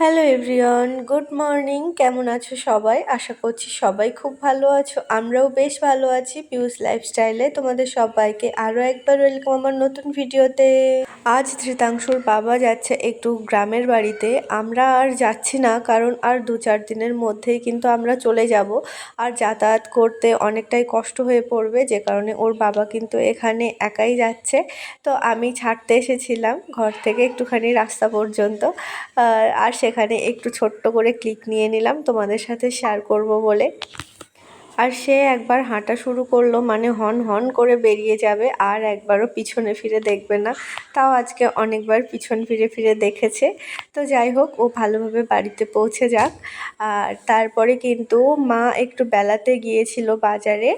Hello everyone good morning কেমন আছো সবাই? আশা করছি সবাই খুব ভালো আছো। আমরাও বেশ ভালো আছি পিউস লাইফস্টাইলে তোমাদের সবাইকে আরও একবার ওয়েলকাম আমার নতুন ভিডিওতে আজ ধৃতাংশুর বাবা যাচ্ছে একটু গ্রামের বাড়িতে। আমরা আর যাচ্ছি না, কারণ আর দু চার দিনের মধ্যেই কিন্তু আমরা চলে যাব। আর যাতায়াত করতে অনেকটাই কষ্ট হয়ে পড়বে, যে কারণে ওর বাবা কিন্তু এখানে একাই যাচ্ছে। তো আমি ছাড়তে এসেছিলাম, ঘর থেকে একটুখানি রাস্তা পর্যন্ত। আর আর সেখানে একটু ছোট্ট করে ক্লিক নিয়ে নিলাম। তোমাদের সাথে শেয়ার করব বলে। আর সে একবার হাঁটা শুরু করল মানে হন হন করে বেরিয়ে যাবে আর একবারও পিছনে ফিরে দেখবে না। তাও আজকে অনেকবার পিছন ফিরে ফিরে দেখেছে। তো যাই হোক, ও ভালোভাবে বাড়িতে পৌঁছে যাক। আর তারপরে কিন্তু মা একটু বেলাতে গিয়েছিল বাজারে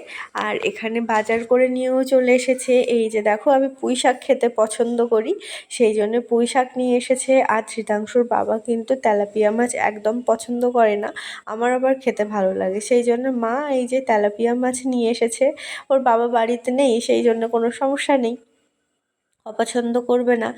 আর এখানে বাজার করে নিয়েও চলে এসেছে। এই যে দেখো, আমি পুঁই শাক খেতে পছন্দ করি, সেই জন্য পুঁই শাক নিয়ে এসেছে। আর শ্রীতাংশুর বাবা কিন্তু তেলাপিয়া মাছ একদম পছন্দ করে না। আমার আবার খেতে ভালো লাগে। সেই জন্য মা এই যে তেলাপিয়া মাছ নিয়ে এসেছে ওর বাবা বাড়িতে নেই সেই জন্য কোনো সমস্যা নেই। অপছন্দ করবে না।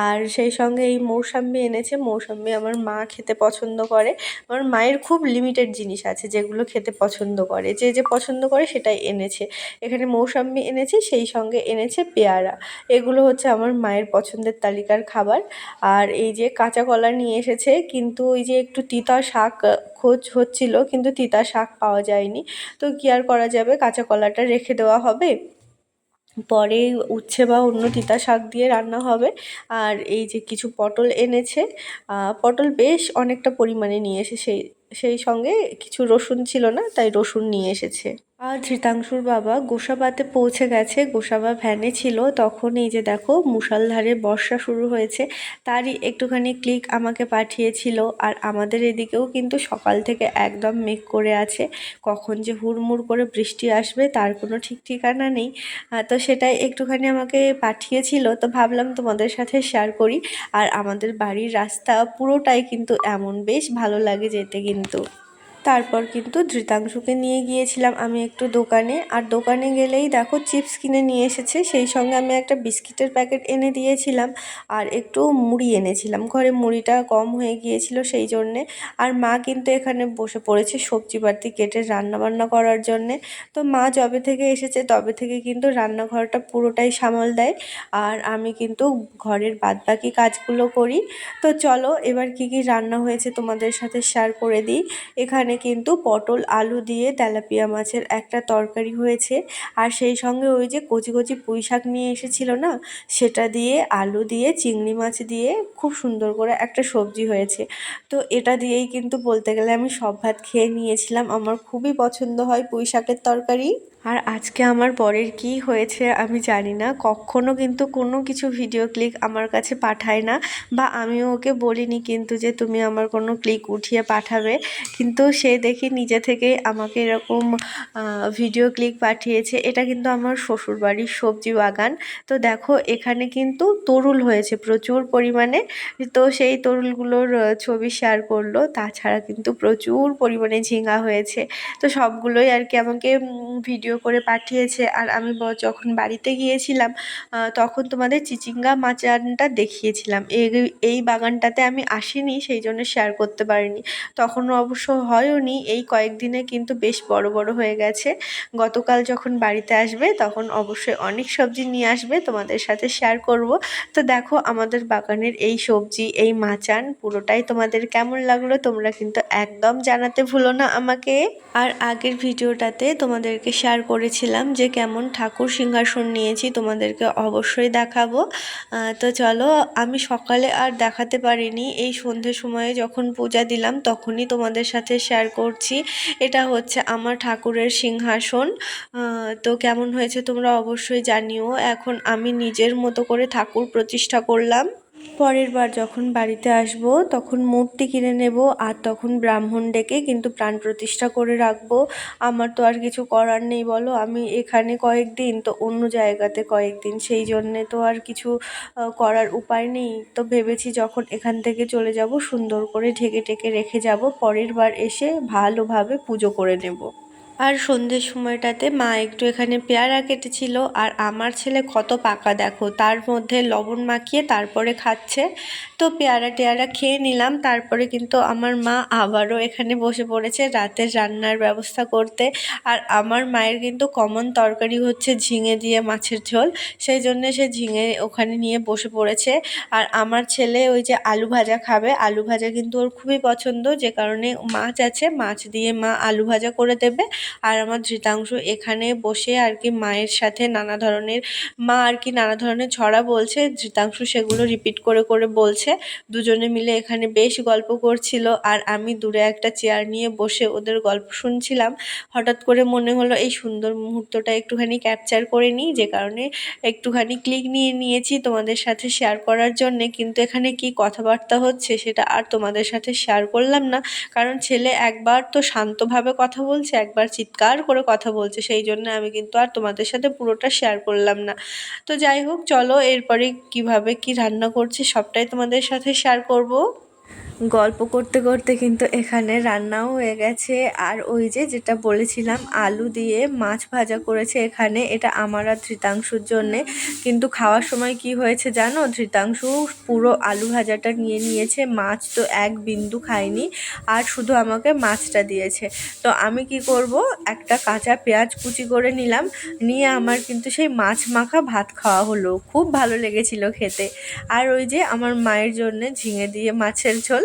আর সেই সঙ্গে এই মৌসাম্বি এনেছে। মৌসাম্বি আমার মা খেতে পছন্দ করে। আমার মায়ের খুব লিমিটেড জিনিস আছে যেগুলো খেতে পছন্দ করে। যে যে পছন্দ করে সেটাই এনেছে। এখানে মৌসাম্বি এনেছে, সেই সঙ্গে এনেছে পেয়ারা। এগুলো হচ্ছে আমার মায়ের পছন্দের তালিকার খাবার। আর এই যে কাঁচা কলা নিয়ে এসেছে, কিন্তু ওই যে একটু তিতা শাক খোঁজ হচ্ছিল, কিন্তু তিতা শাক পাওয়া যায়নি। তো কী আর করা যাবে? কাঁচা কলাটা রেখে দেওয়া হবে। পরে উচ্ছে বা অন্য তিতা শাক দিয়ে রান্না হবে। আর এই যে কিছু পটল এনেছে পটল বেশ অনেকটা পরিমাণে নিয়ে এসে সেই সেই সঙ্গে কিছু রসুন ছিল না, তাই রসুন নিয়ে এসেছে। আর ধৃতাংশুর বাবা গোসাবাতে পৌঁছে গেছে। গোসাবা ভ্যানে ছিল। তখন এই যে দেখো মুষালধারে বর্ষা শুরু হয়েছে। তারই একটুখানি ক্লিক আমাকে পাঠিয়েছিল। আর আমাদের এদিকেও কিন্তু সকাল থেকে একদম মেঘ করে আছে। কখন যে হুড়মুড় করে বৃষ্টি আসবে, তার কোনো ঠিক ঠিকানা নেই। তো সেটাই একটুখানি আমাকে পাঠিয়েছিল। তো ভাবলাম তোমাদের সাথে শেয়ার করি। আর আমাদের বাড়ির রাস্তা পুরোটাই কিন্তু এমন। বেশ ভালো লাগে যেতে কিন্তু। তারপর কিন্তু ধৃতাংশুকে নিয়ে গিয়েছিলাম আমি একটু দোকানে। আর দোকানে গেলেই দেখো চিপস কিনে নিয়ে এসেছে, সেই সঙ্গে আমি একটা বিস্কিটের প্যাকেট এনে দিয়েছিলাম আর একটু মুড়ি এনেছিলাম। ঘরে মুড়িটা কম হয়ে গিয়েছিল সেই জন্যে। আর মা কিন্তু এখানে বসে পড়েছে সবজি বাতি কেটে রান্নাবান্না করার জন্যে। তো মা যবে থেকে এসেছে তবে থেকে কিন্তু রান্নাঘরটা পুরোটাই সামাল দেয়। আর আমি কিন্তু ঘরের বাদবাকি কাজগুলো করি। তো চলো এবার কি কি রান্না হয়েছে তোমাদের সাথে শেয়ার করে দিই। এখানে কিন্তু পটল, আলু দিয়ে তেলাপিয়া মাছের একটা তরকারি হয়েছে। আর সেই সঙ্গে ওই যে কচি কচি পুঁই শাক নিয়ে এসেছিল না, সেটা দিয়ে আলু দিয়ে, চিংড়ি মাছ দিয়ে খুব সুন্দর করে একটা সবজি হয়েছে। তো এটা দিয়েই কিন্তু বলতে গেলে আমি সব ভাত খেয়ে নিয়েছিলাম। আমার খুবই পছন্দ হয় পুঁই শাকের তরকারি। আর আজকে আমার বরের কি হয়েছে আমি জানি না। কখনো কিন্তু কোনো কিছু ভিডিও ক্লিক আমার কাছে পাঠায় না বা আমিও ওকে বলিনি কিন্তু যে তুমি আমার কোনো ক্লিক উঠিয়ে পাঠাবে। কিন্তু সে দেখি নিজে থেকে আমাকে এরকম ভিডিও ক্লিক পাঠিয়েছে। এটা কিন্তু আমার শ্বশুরবাড়ির সবজি বাগান। তো দেখো এখানে কিন্তু তরুল হয়েছে প্রচুর পরিমাণে। তো সেই তরুলগুলোর ছবি শেয়ার করল। তাছাড়া কিন্তু প্রচুর পরিমাণে ঝিঙা হয়েছে। তো সবগুলোই আর কি আমাকে ভিডিও করে পাঠিয়েছে। আর আমি যখন বাড়িতে গিয়েছিলাম তখন তোমাদের চিচিঙ্গা মাচানটা দেখিয়েছিলাম। এই এই বাগানটাতে আমি আসিনি, সেই জন্য শেয়ার করতে পারিনি। তখনও অবশ্য হয়ওনি, এই কয়েকদিনে কিন্তু বেশ বড় বড় হয়ে গেছে। গতকাল যখন বাড়িতে আসবে, তখন অবশ্যই অনেক সবজি নিয়ে আসবে, তোমাদের সাথে শেয়ার করব। তো দেখো, আমাদের বাগানের এই সবজি, এই মাচান পুরোটাই তোমাদের কেমন লাগল, তোমরা কিন্তু একদম জানাতে ভুলো না আমাকে। আর আগের ভিডিওটাতে তোমাদেরকে শেয়ার করেছিলাম যে কেমন ঠাকুর সিংহাসন নিয়েছি তোমাদেরকে অবশ্যই দেখাবো। তো চলো, আমি সকালে আর দেখাতে পারিনি। এই সন্ধ্যে সময়ে যখন পূজা দিলাম তখনই তোমাদের সাথে শেয়ার করছি। এটা হচ্ছে আমার ঠাকুরের সিংহাসন। তো কেমন হয়েছে তোমরা অবশ্যই জানিও। এখন আমি নিজের মতো করে ঠাকুর প্রতিষ্ঠা করলাম। পরের বার যখন বাড়িতে আসব, তখন মূর্তি কিনে নেব আর তখন ব্রাহ্মণ ডেকে কিন্তু প্রাণ প্রতিষ্ঠা করে রাখব। আমার তো আর কিছু করার নেই, বলো। আমি এখানে কয়েকদিন, তো অন্য জায়গাতে কয়েকদিন। সেই জন্যে তো আর কিছু করার উপায় নেই। তো ভেবেছি যখন এখান থেকে চলে যাব, সুন্দর করে ঢেকে ঢেকে রেখে যাব। পরের বার এসে ভালোভাবে পুজো করে নেব। আর সন্ধ্যের সময়টাতে মা একটু এখানে পেয়ারা কেটেছিল আর আমার ছেলে কত পাকা দেখো। তার মধ্যে লবণ মাখিয়ে তারপরে খাচ্ছে। তো পেয়ারা টেয়ারা খেয়ে নিলাম। তারপরে কিন্তু আমার মা আবারও এখানে বসে পড়েছে রাতের রান্নার ব্যবস্থা করতে। আর আমার মায়ের কিন্তু কমন তরকারি হচ্ছে ঝিঙে দিয়ে মাছের ঝোল। সেই জন্য সে ঝিঙে ওখানে নিয়ে বসে পড়েছে। আর আমার ছেলে ওই যে আলু ভাজা খাবে। আলু ভাজা কিন্তু ওর খুবই পছন্দ। যে কারণে মাছ আছে, মাছ দিয়ে মা আলু ভাজা করে দেবে। আর আমার ধৃতাংশ এখানে বসে আর কি মায়ের সাথে নানা ধরনের, মা আর কি নানা ধরনের ছড়া বলছে। ধৃতাংশ সেগুলো রিপিট করে করে বলছে। দুজনে মিলে এখানে বেশ গল্প করছিল আর আমি দূরে একটা চেয়ার নিয়ে বসে ওদের গল্প শুনছিলাম। হঠাৎ করে মনে হলো এই সুন্দর মুহূর্তটা একটুখানি ক্যাপচার করে নিই, যে কারণে একটুখানি ক্লিক নিয়ে নিয়েছি তোমাদের সাথে শেয়ার করার জন্যে। কিন্তু এখানে কি কথাবার্তা হচ্ছে সেটা আর তোমাদের সাথে শেয়ার করলাম না। কারণ ছেলে একবার তো শান্তভাবে কথা বলছে, একবার চিৎকার করে কথা বলছে, সেই জন্য আমি কিন্তু আর তোমাদের সাথে পুরোটা শেয়ার করলাম না। তো যাই হোক, চলো এরপরে কীভাবে কি রান্না করছে সবটাই তোমাদের সাথে শেয়ার করব। গল্প করতে করতে কিন্তু এখানে রান্নাও হয়ে গেছে। আর ওই যে যেটা বলেছিলাম, আলু দিয়ে মাছ ভাজা করেছে এখানে, এটা আমার আর ধৃতাংশুর জন্যে। কিন্তু খাওয়ার সময় কি হয়েছে জানো? ধৃতাংশু পুরো আলু ভাজাটা নিয়ে নিয়েছে, মাছ তো এক বিন্দু খায়নি, আর শুধু আমাকে মাছটা দিয়েছে। তো আমি কি করব? একটা কাঁচা পেঁয়াজ কুচি করে নিলাম, নিয়ে আমার কিন্তু সেই মাছ মাখা ভাত খাওয়া হলো। খুব ভালো লেগেছিল খেতে। আর ওই যে আমার মায়ের জন্য ঝিঙে দিয়ে মাছের ঝোল